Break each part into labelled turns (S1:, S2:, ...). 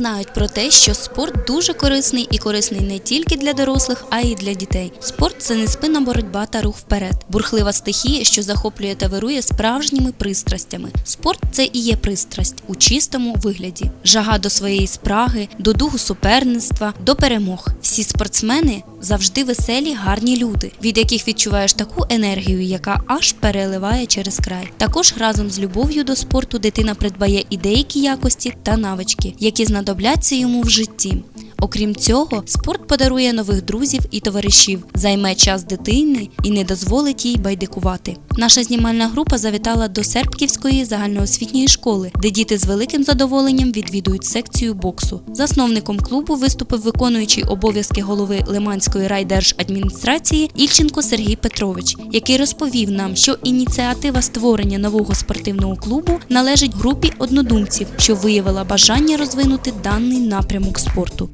S1: знають про те, що спорт дуже корисний і корисний не тільки для дорослих, а й для дітей. Спорт це неспинна боротьба та рух вперед. Бурхлива стихія, що захоплює та вирує справжніми пристрастями. Спорт це і є пристрасть у чистому вигляді. Жага до своєї спраги, до духу суперництва, до перемог. Всі спортсмени завжди веселі, гарні люди, від яких відчуваєш таку енергію, яка аж переливає через край. Також разом з любов'ю до спорту дитина придбає і деякі якості та навички, які знадобляться йому в житті. Окрім цього, спорт подарує нових друзів і товаришів, займе час дитини і не дозволить їй байдикувати. Наша знімальна група завітала до Серпківської загальноосвітньої школи, де діти з великим задоволенням відвідують секцію боксу. Засновником клубу виступив виконуючий обов'язки голови Лиманської райдержадміністрації Ільченко Сергій Петрович, який розповів нам, що ініціатива створення нового спортивного клубу належить групі однодумців, що виявила бажання розвинути даний напрямок спорту.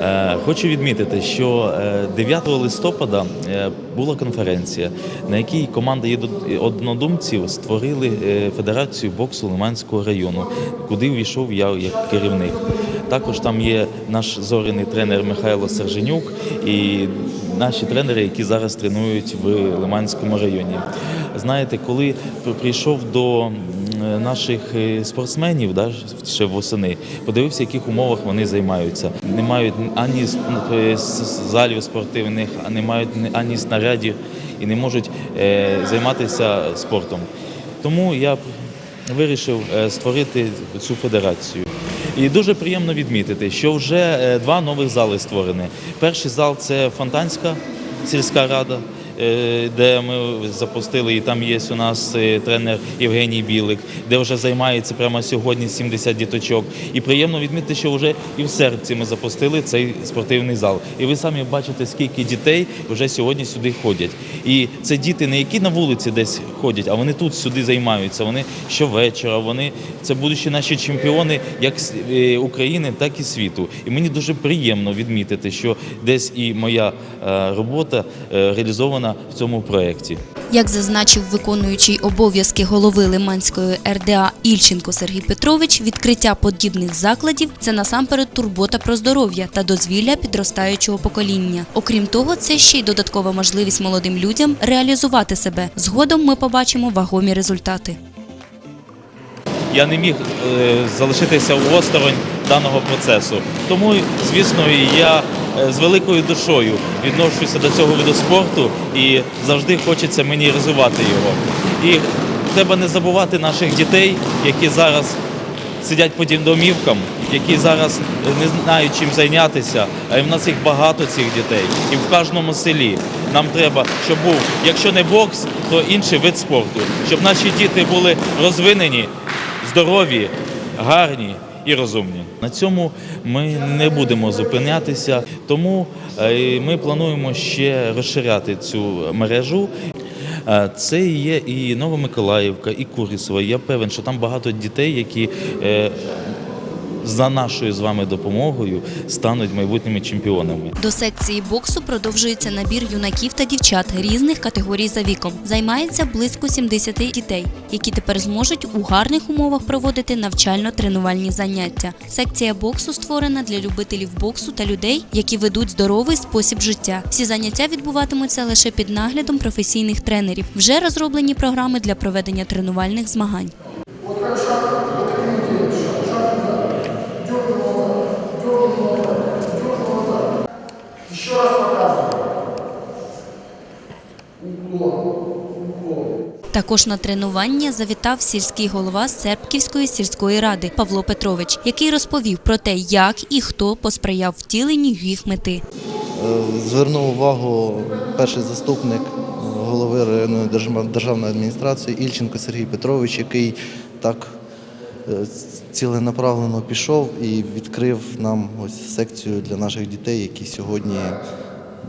S2: Е, Хочу відмітити, що е, 9 листопада е, була конференція, на якій команда однодумців створили е, Федерацію боксу Лиманського району, куди увійшов я як керівник. Також там є наш зоряний тренер Михайло Серженюк і наші тренери, які зараз тренують в Лиманському районі. Знаєте, коли прийшов до наших е, спортсменів, да, ще восени, подивився, в яких умовах вони займаються. Не мають ані е, залів спортивних, не мають ані снарядів і не можуть е, займатися спортом. Тому я вирішив е, створити цю федерацію. І дуже приємно відмітити, що вже е, два нових зали створені. Перший зал це Фонтанська сільська рада, е, де ми запустили, і там є у нас е, тренер Євгеній Білик, де вже займається прямо сьогодні 70 діточок. І приємно відмітити, що вже і в серці ми запустили цей спортивний зал. І ви самі бачите, скільки дітей вже сьогодні сюди ходять. І це діти не які на вулиці десь ходять, а вони тут сюди займаються. Вони щовечора, вони це будучи наші чемпіони як е, України, так і світу. І мені дуже приємно відмітити, що десь і моя е, робота е, реалізована в цьому проєкті.
S1: Як зазначив виконуючий обов'язки голови Лиманської РДА Ільченко Сергій Петрович, відкриття подібних закладів це насамперед турбота про здоров'я та дозвілля підростаючого покоління. Окрім того, це ще й додаткова можливість молодим людям реалізувати себе. Згодом ми побачимо вагомі результати.
S2: я не міг е, залишитися осторонь даного процесу. Тому, звісно, і я з великою душою відношуся до цього виду спорту і завжди хочеться мені розвивати його. І треба не забувати наших дітей, які зараз сидять по домівкам, які зараз не знають чим зайнятися. А в нас їх багато цих дітей. І в кожному селі нам треба, щоб був, якщо не бокс, то інший вид спорту, щоб наші діти були розвинені, здорові, гарні і розумні. На цьому ми не будемо зупинятися, тому е, ми плануємо ще розширяти цю мережу. Е, Це є і Новомиколаївка, і Курісова. Я певен, що там багато дітей, які е, за нашою з вами допомогою стануть майбутніми чемпіонами.
S1: До секції боксу продовжується набір юнаків та дівчат різних категорій за віком. Займається близько 70 дітей, які тепер зможуть у гарних умовах проводити навчально-тренувальні заняття. Секція боксу створена для любителів боксу та людей, які ведуть здоровий спосіб життя. Всі заняття відбуватимуться лише під наглядом професійних тренерів. Вже розроблені програми для проведення тренувальних змагань.
S3: Еще раз показываю. Уклон. Уклон.
S1: Також на тренування завітав сільський голова Серпківської сільської ради Павло Петрович, який розповів про те, як і хто посприяв втіленню їх мети.
S4: Е, Звернув увагу перший заступник голови районної державної адміністрації Ільченко Сергій Петрович, який так е, ціленаправлено пішов і відкрив нам ось секцію для наших дітей, які сьогодні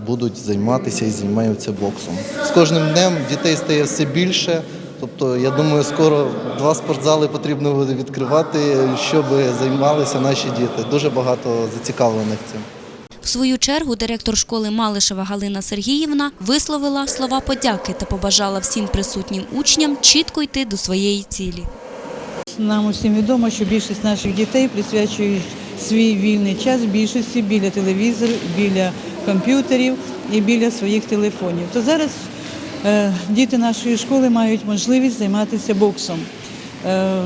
S4: будуть займатися і займаються боксом. З кожним днем дітей стає все більше. Тобто, я думаю, скоро два спортзали потрібно буде відкривати, щоб займалися наші діти. Дуже багато зацікавлених цим.
S1: В свою чергу директор школи Малишева Галина Сергіївна висловила слова подяки та побажала всім присутнім учням чітко йти до своєї цілі.
S5: Нам усім відомо, що більшість наших дітей присвячують свій вільний час більшості біля телевізорів, біля комп'ютерів і біля своїх телефонів. То зараз е, діти нашої школи мають можливість займатися боксом. Е,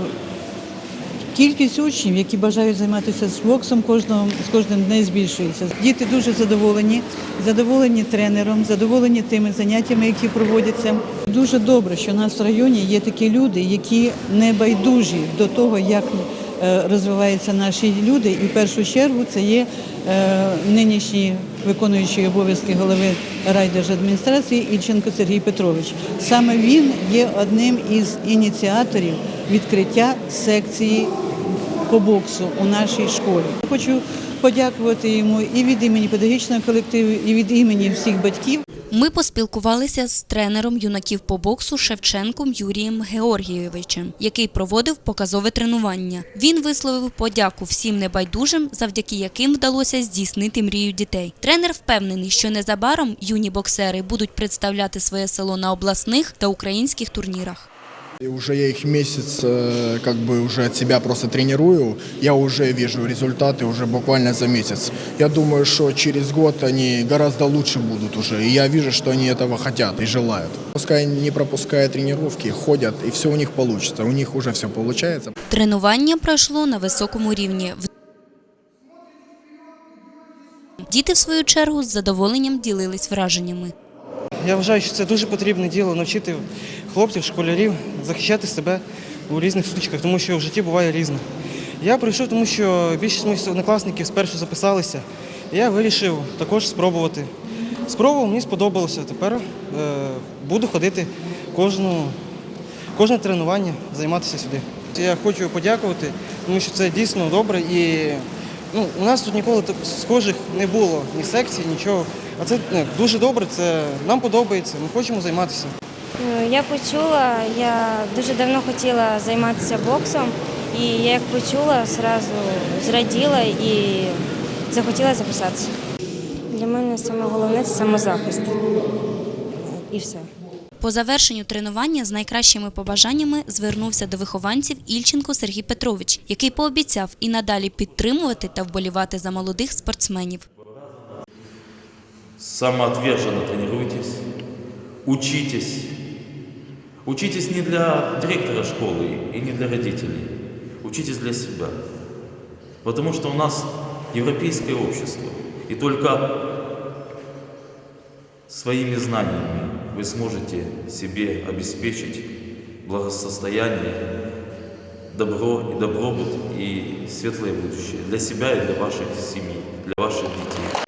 S5: Кількість учнів, які бажають займатися з боксом, кожного з кожним днем збільшується. Діти дуже задоволені, задоволені тренером, задоволені тими заняттями, які проводяться. Дуже добре, що у нас в районі є такі люди, які не байдужі до того, як розвиваються наші люди. І в першу чергу це є е, нинішній виконуючий обов'язки голови райдержадміністрації Ільченко Сергій Петрович. Саме він є одним із ініціаторів відкриття секції по боксу у нашій школі. Хочу подякувати йому і від імені педагогічного колективу, і від імені всіх батьків.
S1: Ми поспілкувалися з тренером юнаків по боксу Шевченком Юрієм Георгійовичем, який проводив показове тренування. Він висловив подяку всім небайдужим, завдяки яким вдалося здійснити мрію дітей. Тренер впевнений, що незабаром юні боксери будуть представляти своє село на обласних та українських турнірах.
S6: И уже я их месяц э, как бы уже от себя просто тренирую, я уже вижу результаты уже буквально за месяц. Я думаю, что через год они гораздо лучше будут уже, и я вижу, что они этого хотят и желают. Пускай не пропуская тренировки, ходят, и все у них получится, у них уже все получается.
S1: Тренування пройшло на високому рівні. В- Діти, в свою чергу, з задоволенням ділились враженнями.
S7: Я вважаю, що це дуже потрібне діло навчити хлопців, школярів захищати себе у різних сутичках, тому що в житті буває різне. Я прийшов, тому що більшість моїх однокласників спершу записалися. Я вирішив також спробувати. Спробував, мені сподобалося. Тепер е, буду ходити кожну, кожне тренування, займатися сюди. Я хочу подякувати, тому що це дійсно добре і ну, у нас тут ніколи схожих не було, ні секцій, нічого. А це ну, дуже добре, це нам подобається, ми хочемо займатися.
S8: Ну, Я почула, я дуже давно хотіла займатися боксом, і я як почула, зразу зраділа і захотіла записатися. Для мене саме головне це самозахист. І все.
S1: По завершенню тренування з найкращими побажаннями звернувся до вихованців Ільченко Сергій Петрович, який пообіцяв і надалі підтримувати та вболівати за молодих спортсменів.
S2: Самоотверженно тренируйтесь, учитесь. Учитесь не для директора школы и не для родителей. Учитесь для себя. Потому что у нас европейское общество. И только своими знаниями вы сможете себе обеспечить благосостояние, добро и добробут и светлое будущее для себя и для ваших семей, для ваших детей.